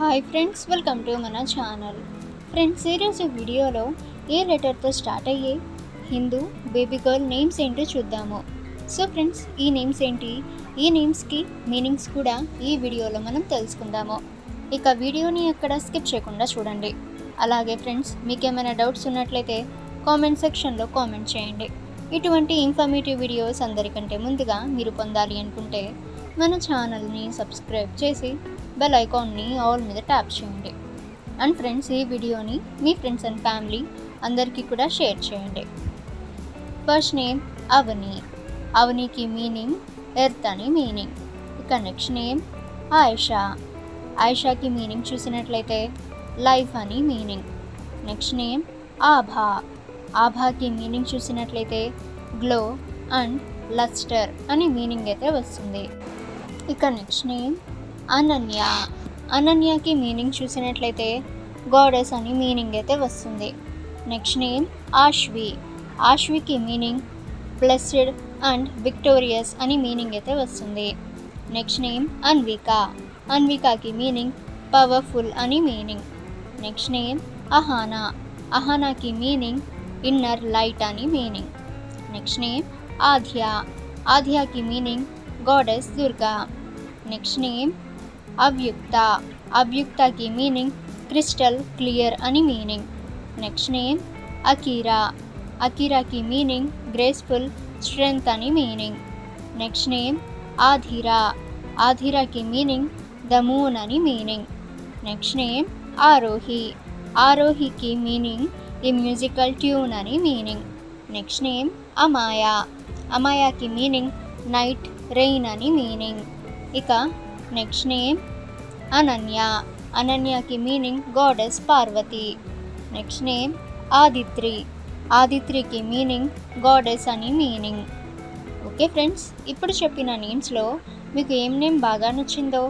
Hi friends welcome to మన channel friends ఈరోజు వీడియోలో ఏ లెటర్తో స్టార్ట్ అయ్యే హిందూ బేబీ గర్ల్ నేమ్స్ ఏంటో చూద్దాము. సో ఫ్రెండ్స్ ఈ నేమ్స్ ఏంటి? ఈ నేమ్స్కి మీనింగ్స్ కూడా ఈ వీడియోలో మనం తెలుసుకుందాము. ఇక వీడియోని ఎక్కడ స్కిప్ చేయకుండా చూడండి. అలాగే ఫ్రెండ్స్ మీకేమైనా డౌట్స్ ఉన్నట్లయితే కామెంట్ సెక్షన్లో కామెంట్ చేయండి. ఇటువంటి ఇన్ఫర్మేటివ్ వీడియోస్ అందరికంటే ముందుగా మీరు పొందాలి అనుకుంటే మన ఛానల్ని సబ్స్క్రైబ్ చేసి బెల్ ఐకాన్ని ఆల్ మీద ట్యాప్ చేయండి. అండ్ ఫ్రెండ్స్ ఈ వీడియోని మీ ఫ్రెండ్స్ అండ్ ఫ్యామిలీ అందరికీ కూడా షేర్ చేయండి. First name Avani. అవనికి meaning earth అని మీనింగ్. ఇక నెక్స్ట్ నేమ్ ఆయిషా. ఆయిషాకి మీనింగ్ చూసినట్లయితే లైఫ్ అని meaning. Next name Abha. ఆభాకి meaning చూసినట్లయితే గ్లో అండ్ లస్టర్ అని మీనింగ్ అయితే వస్తుంది. ఇక నెక్స్ట్ నేమ్ అనన్య అనన్యకి మీనింగ్ చూసినట్లయితే గాడెస్ అని మీనింగ్ అయితే వస్తుంది. నెక్స్ట్ నేమ్ ఆశ్వి ఆశ్వికి మీనింగ్ బ్లెస్డ్ అండ్ విక్టోరియస్ అని మీనింగ్ అయితే వస్తుంది. నెక్స్ట్ నేమ్ అన్విక అన్వికాకి మీనింగ్ పవర్ఫుల్ అని మీనింగ్ నెక్స్ట్ నేమ్ అహానా అహానాకి మీనింగ్ ఇన్నర్ లైట్ అని meaning next name Aadhya ఆధ్యాకి meaning goddess Durga next name Avyukta అవ్యుక్తకి meaning crystal clear అని మీనింగ్ నెక్స్ట్ నేమ్ అకీరా అకీరాకి మీనింగ్ గ్రేస్ఫుల్ స్ట్రెంగ్త్ అని మీనింగ్ నెక్స్ట్ నేమ్ ఆధిరా ఆధిరాకి meaning the moon అని meaning next name Aarohi ఆరోహికి meaning the musical tune అని meaning next name Amaya అమాయాకి meaning night rain అని meaning. ఇక next name Ananya. అనన్యకి meaning goddess Parvati. Next name Aaditri. ఆదిత్రికి meaning goddess అని meaning. Okay friends ఇప్పుడు చెప్పిన నేమ్స్లో మీకు ఏం నేమ్ బాగా నచ్చిందో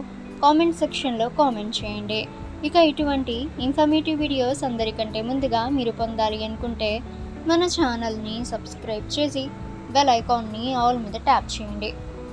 కామెంట్ సెక్షన్లో కామెంట్ చేయండి. ఇక ఇటువంటి ఇన్ఫర్మేటివ్ వీడియోస్ అందరికంటే ముందుగా మీరు పొందాలి అనుకుంటే మన ఛానల్ని సబ్స్క్రైబ్ చేసి బెల్ ఐకాన్ని ఆల్ మీద ట్యాప్ చేయండి.